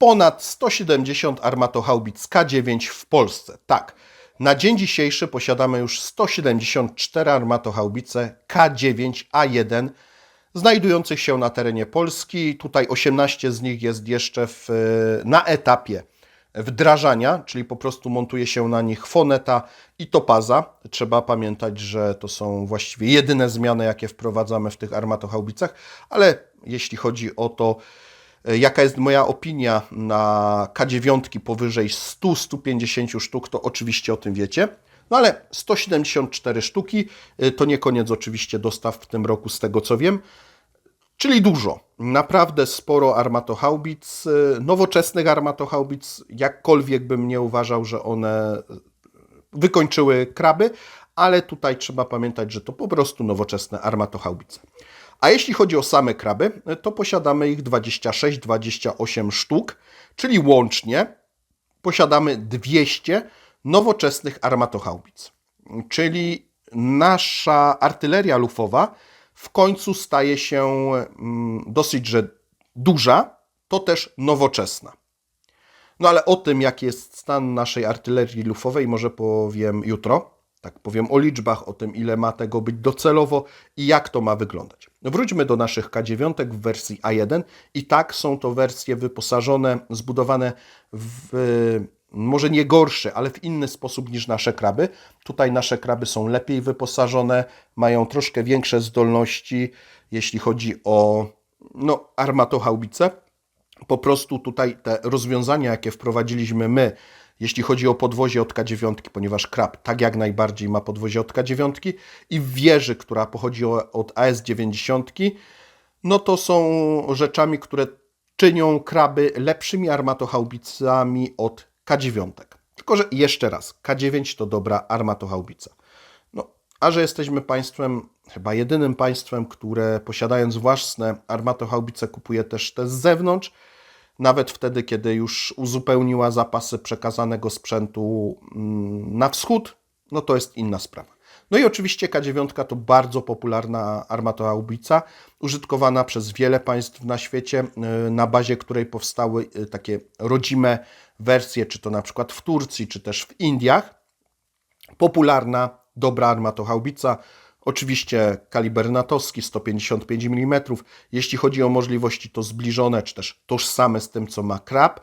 ponad 170 armatohaubic K9 w Polsce. Tak, na dzień dzisiejszy posiadamy już 174 armatohaubice K9A1 znajdujących się na terenie Polski. Tutaj 18 z nich jest jeszcze w, na etapie wdrażania, czyli po prostu montuje się na nich foneta i topaza. Trzeba pamiętać, że to są właściwie jedyne zmiany, jakie wprowadzamy w tych armatohaubicach, ale jeśli chodzi o to, jaka jest moja opinia na K9 powyżej 100-150 sztuk, to oczywiście o tym wiecie. No ale 174 sztuki e, to nie koniec oczywiście dostaw w tym roku, z tego co wiem. Czyli dużo, naprawdę sporo armatohaubic, y, nowoczesnych armatohaubic, jakkolwiek bym nie uważał, że one wykończyły kraby, ale tutaj trzeba pamiętać, że to po prostu nowoczesne armatohaubice. A jeśli chodzi o same kraby, to posiadamy ich 26-28 sztuk, czyli łącznie posiadamy 200 nowoczesnych armatohaubic. Czyli nasza artyleria lufowa w końcu staje się mm, dosyć, że duża, to też nowoczesna. No ale o tym, jaki jest stan naszej artylerii lufowej, może powiem jutro. Tak powiem o liczbach, o tym, ile ma tego być docelowo i jak to ma wyglądać. Wróćmy do naszych K9 w wersji A1. I tak są to wersje wyposażone, zbudowane w może nie gorszy, ale w inny sposób niż nasze kraby. Tutaj nasze kraby są lepiej wyposażone, mają troszkę większe zdolności, jeśli chodzi o no, armatohaubice. Po prostu tutaj te rozwiązania, jakie wprowadziliśmy my, jeśli chodzi o podwozie od K9, ponieważ krab tak jak najbardziej ma podwozie od K9 i wieży, która pochodzi od AS90, no to są rzeczami, które czynią kraby lepszymi armatohaubicami od K9. Tylko, że jeszcze raz, K9 to dobra armatohaubica. No, a że jesteśmy państwem, chyba jedynym państwem, które posiadając własne armatohaubice kupuje też te z zewnątrz, nawet wtedy, kiedy już uzupełniła zapasy przekazanego sprzętu mm, na wschód, no to jest inna sprawa. No i oczywiście K9 to bardzo popularna armatohaubica, użytkowana przez wiele państw na świecie, y, na bazie której powstały y, takie rodzime wersje, czy to na przykład w Turcji, czy też w Indiach. Popularna, dobra armatohaubica, Oczywiście kaliber natowski 155 mm. Jeśli chodzi o możliwości, to zbliżone, czy też tożsame z tym, co ma krab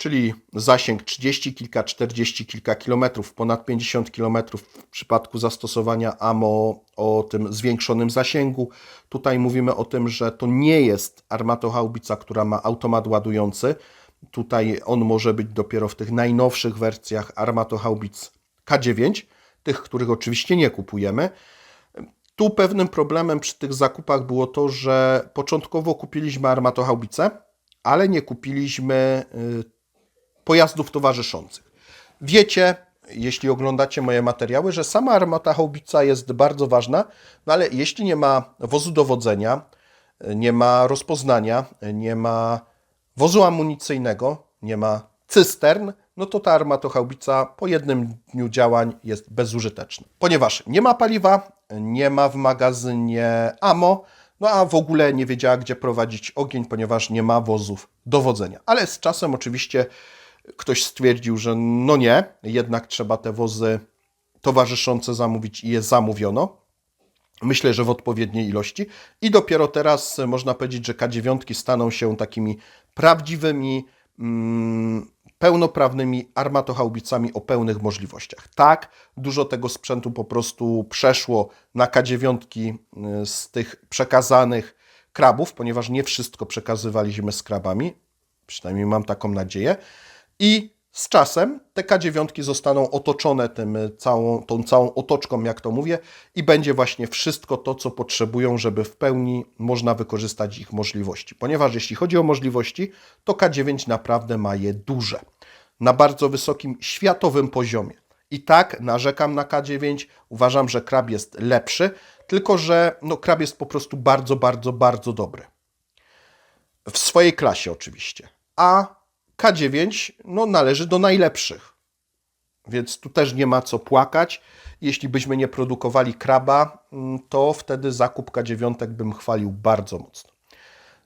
czyli zasięg 30 kilka, 40 kilka kilometrów, ponad 50 kilometrów w przypadku zastosowania AMO o tym zwiększonym zasięgu. Tutaj mówimy o tym, że to nie jest armatohaubica, która ma automat ładujący. Tutaj on może być dopiero w tych najnowszych wersjach armatohaubic K9, tych, których oczywiście nie kupujemy. Tu pewnym problemem przy tych zakupach było to, że początkowo kupiliśmy armatohaubice, ale nie kupiliśmy y, pojazdów towarzyszących. Wiecie, jeśli oglądacie moje materiały, że sama armata jest bardzo ważna, no ale jeśli nie ma wozu dowodzenia, nie ma rozpoznania, nie ma wozu amunicyjnego, nie ma cystern, no to ta armatohaubica po jednym dniu działań jest bezużyteczna. Ponieważ nie ma paliwa, nie ma w magazynie ammo, no a w ogóle nie wiedziała, gdzie prowadzić ogień, ponieważ nie ma wozów dowodzenia. Ale z czasem oczywiście ktoś stwierdził, że no nie, jednak trzeba te wozy towarzyszące zamówić i je zamówiono. Myślę, że w odpowiedniej ilości. I dopiero teraz można powiedzieć, że K9 staną się takimi prawdziwymi, mm, pełnoprawnymi armatohaubicami o pełnych możliwościach. Tak, dużo tego sprzętu po prostu przeszło na K9 y, z tych przekazanych krabów, ponieważ nie wszystko przekazywaliśmy z krabami. Przynajmniej mam taką nadzieję. I z czasem te K9 zostaną otoczone tym całą, tą całą otoczką, jak to mówię, i będzie właśnie wszystko to, co potrzebują, żeby w pełni można wykorzystać ich możliwości. Ponieważ jeśli chodzi o możliwości, to K9 naprawdę ma je duże, na bardzo wysokim światowym poziomie. I tak narzekam na K9, uważam, że krab jest lepszy, tylko że no, krab jest po prostu bardzo, bardzo, bardzo dobry. W swojej klasie oczywiście. A K9 no, należy do najlepszych. Więc tu też nie ma co płakać. Jeśli byśmy nie produkowali kraba, mm, to wtedy zakup K9 bym chwalił bardzo mocno.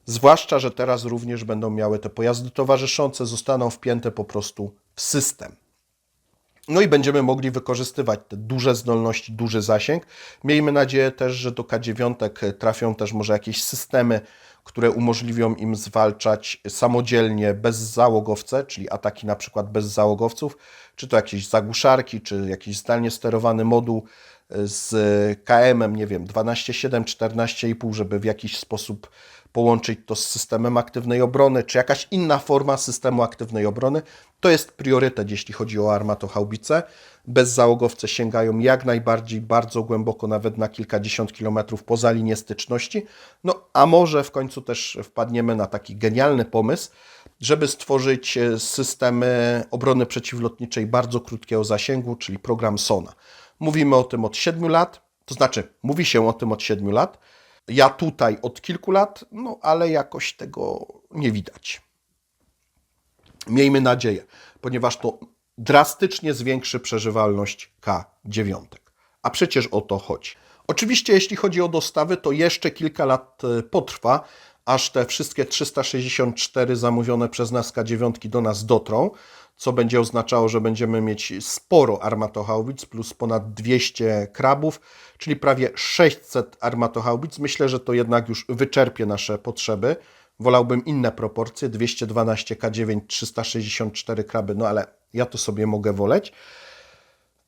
Zwłaszcza, że teraz również będą miały te pojazdy towarzyszące, zostaną wpięte po prostu w system. No i będziemy mogli wykorzystywać te duże zdolności, duży zasięg. Miejmy nadzieję też, że do K9 trafią też może jakieś systemy, które umożliwią im zwalczać samodzielnie bez załogowce, czyli ataki na przykład bez załogowców, czy to jakieś zagłuszarki, czy jakiś zdalnie sterowany moduł z KM-em, nie wiem, 12,7, 14,5, żeby w jakiś sposób połączyć to z systemem aktywnej obrony, czy jakaś inna forma systemu aktywnej obrony. To jest priorytet, jeśli chodzi o armatochaubice. Bezzałogowce sięgają jak najbardziej bardzo głęboko, nawet na kilkadziesiąt kilometrów poza linię styczności. No a może w końcu też wpadniemy na taki genialny pomysł, żeby stworzyć e, systemy obrony przeciwlotniczej bardzo krótkiego zasięgu, czyli program SONA. Mówimy o tym od 7 lat, to znaczy mówi się o tym od 7 lat. Ja tutaj od kilku lat, no ale jakoś tego nie widać. Miejmy nadzieję, ponieważ to drastycznie zwiększy przeżywalność K9. A przecież o to chodzi. Oczywiście, jeśli chodzi o dostawy, to jeszcze kilka lat e, potrwa, aż te wszystkie 364 zamówione przez nas K9 do nas dotrą, co będzie oznaczało, że będziemy mieć sporo armatochaubic plus ponad 200 krabów, czyli prawie 600 armatochaubic. Myślę, że to jednak już wyczerpie nasze potrzeby. Wolałbym inne proporcje, 212 K9, 364 kraby, no ale ja to sobie mogę woleć.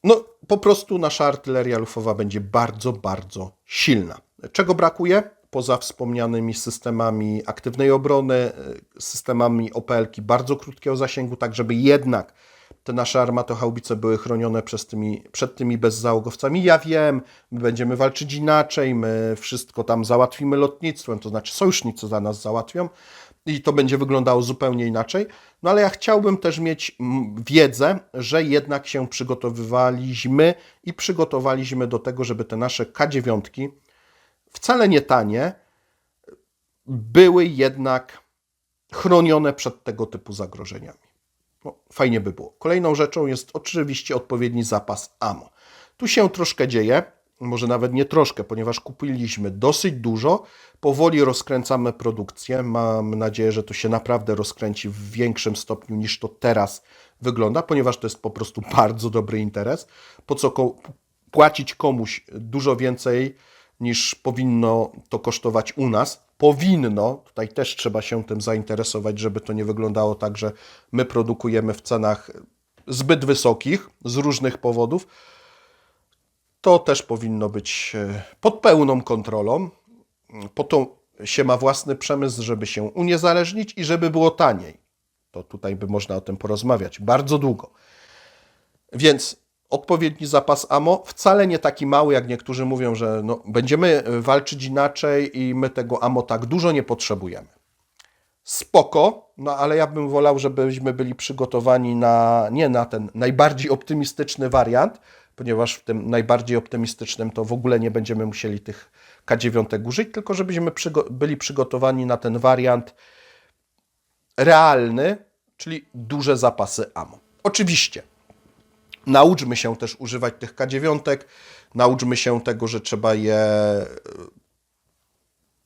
No, po prostu nasza artyleria lufowa będzie bardzo, bardzo silna. Czego brakuje? Poza wspomnianymi systemami aktywnej obrony, systemami OPL-ki bardzo krótkiego zasięgu, tak żeby jednak te nasze armatochaubice były chronione przez tymi, przed tymi bezzałogowcami. Ja wiem, my będziemy walczyć inaczej, my wszystko tam załatwimy lotnictwem, to znaczy sojusznicy za nas załatwią i to będzie wyglądało zupełnie inaczej. No ale ja chciałbym też mieć wiedzę, że jednak się przygotowywaliśmy i przygotowaliśmy do tego, żeby te nasze K9 wcale nie tanie, były jednak chronione przed tego typu zagrożeniami. No, fajnie by było. Kolejną rzeczą jest oczywiście odpowiedni zapas ammo. Tu się troszkę dzieje, może nawet nie troszkę, ponieważ kupiliśmy dosyć dużo, powoli rozkręcamy produkcję. Mam nadzieję, że to się naprawdę rozkręci w większym stopniu niż to teraz wygląda, ponieważ to jest po prostu bardzo dobry interes. Po co płacić komuś dużo więcej niż powinno to kosztować u nas? Powinno, tutaj też trzeba się tym zainteresować, żeby to nie wyglądało tak, że my produkujemy w cenach zbyt wysokich z różnych powodów to też powinno być e, pod pełną kontrolą. Po to się ma własny przemysł, żeby się uniezależnić i żeby było taniej. To tutaj by można o tym porozmawiać bardzo długo. Więc odpowiedni zapas AMO, wcale nie taki mały, jak niektórzy mówią, że no, będziemy walczyć inaczej i my tego AMO tak dużo nie potrzebujemy. Spoko, no ale ja bym wolał, żebyśmy byli przygotowani na nie na ten najbardziej optymistyczny wariant, ponieważ w tym najbardziej optymistycznym to w ogóle nie będziemy musieli tych K9 użyć, tylko żebyśmy przygo byli przygotowani na ten wariant realny, czyli duże zapasy ammo. Oczywiście, nauczmy się też używać tych K9, nauczmy się tego, że trzeba je e,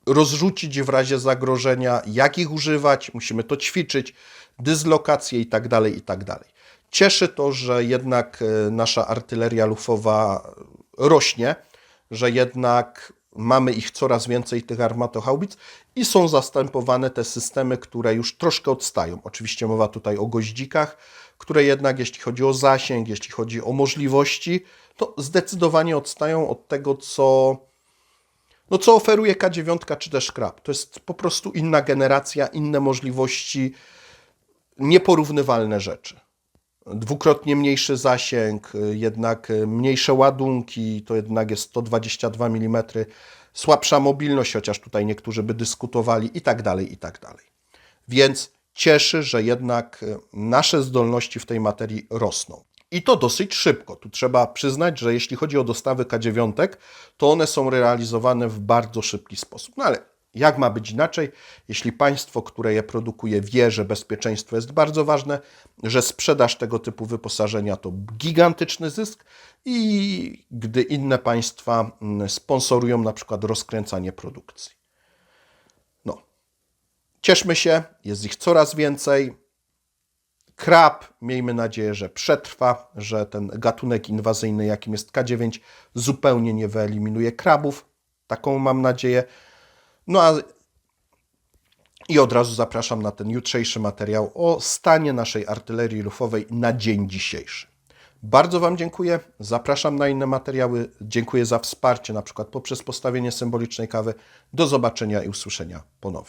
rozrzucić w razie zagrożenia, jak ich używać, musimy to ćwiczyć, dyslokacje i tak dalej, i tak dalej. Cieszy to, że jednak e, nasza artyleria lufowa rośnie, że jednak mamy ich coraz więcej, tych armatochaubic i są zastępowane te systemy, które już troszkę odstają. Oczywiście mowa tutaj o goździkach, które jednak jeśli chodzi o zasięg, jeśli chodzi o możliwości, to zdecydowanie odstają od tego, co, no, co oferuje K9 czy też Krab. To jest po prostu inna generacja, inne możliwości, nieporównywalne rzeczy dwukrotnie mniejszy zasięg, jednak mniejsze ładunki, to jednak jest 122 mm, słabsza mobilność, chociaż tutaj niektórzy by dyskutowali i tak dalej, i tak dalej. Więc cieszy, że jednak nasze zdolności w tej materii rosną. I to dosyć szybko. Tu trzeba przyznać, że jeśli chodzi o dostawy K9, to one są realizowane w bardzo szybki sposób. No ale jak ma być inaczej, jeśli państwo, które je produkuje, wie, że bezpieczeństwo jest bardzo ważne, że sprzedaż tego typu wyposażenia to gigantyczny zysk i gdy inne państwa mm, sponsorują na przykład rozkręcanie produkcji. Cieszmy się, jest ich coraz więcej. Krab, miejmy nadzieję, że przetrwa, że ten gatunek inwazyjny, jakim jest K9, zupełnie nie wyeliminuje krabów. Taką mam nadzieję. No a i od razu zapraszam na ten jutrzejszy materiał o stanie naszej artylerii rufowej na dzień dzisiejszy. Bardzo Wam dziękuję. Zapraszam na inne materiały. Dziękuję za wsparcie, na przykład poprzez postawienie symbolicznej kawy. Do zobaczenia i usłyszenia ponownie.